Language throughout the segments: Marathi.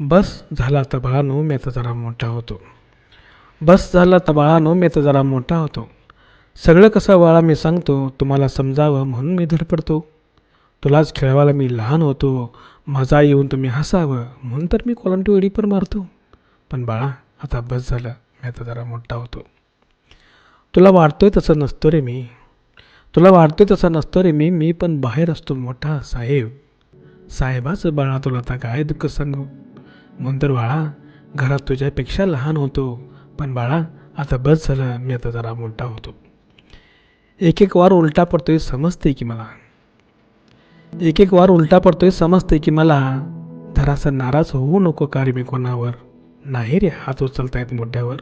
बस झाला तबाळा नो मी आता जरा मोठा होतो. बस झाला तबाळा नो मी आता जरा मोठा होतो. सगळं कसं बाळा मी सांगतो तुम्हाला समजावं म्हणून मी धडपडतो. तुलाच खेळवायला मी लहान होतो मजा येऊन तुम्ही हसावं म्हणून तर मी कोलांटी उडी पण मारतो. पण बाळा आता बस झालं मी आता जरा मोठा होतो. तुला वाटतोय तसं नसतो रे मी. तुला वाटतोय तसं नसतो रे मी मी पण बाहेर असतो मोठा साहेब. साहेबाचं बाळा तुला आता काय दुःख सांगू? तर बाळा घरात तुझ्यापेक्षा लहान होतो. पण बाळा आता बस झालं. मी आता जरा मोठा होतो. एक एक वार उलटा पडतोय समजते की मला? एक एक वार उलटा पडतोय समजते की मला? धरासा नाराज होऊ नको का रे मी कोणावर? नाही रे हात उचलता येत मोठ्यावर.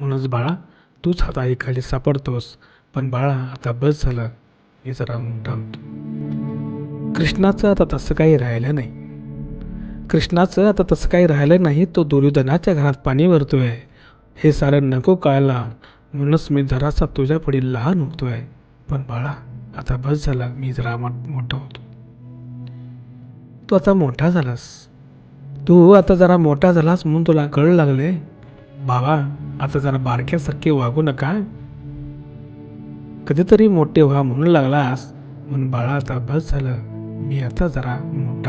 म्हणूनच बाळा तूच हात खाली सापडतोस. पण बाळा आता बस झालं. मी जरा मोठा होतो. कृष्णाचं आता तसं काही राहिलं नाही. कृष्णाचं आता तसं काही राहिलं नाही तो दुर्योधनाच्या घरात पाणी भरतो आहे हे सारं नको कळायला म्हणूनच मी जरासा तुझ्यापुढे लहान होतो आहे पण बाळा आता बस झाला. मी जरा मोठा होतो. तू आता मोठा झालास. तू आता जरा मोठा झालास म्हणून तुला कळू लागले. बाबा आता जरा बारक्यासारखे वागू नका. कधीतरी मोठे व्हा म्हणून लागलास. म्हणून बाळा आता बस झालं. मी आता जरा मोठा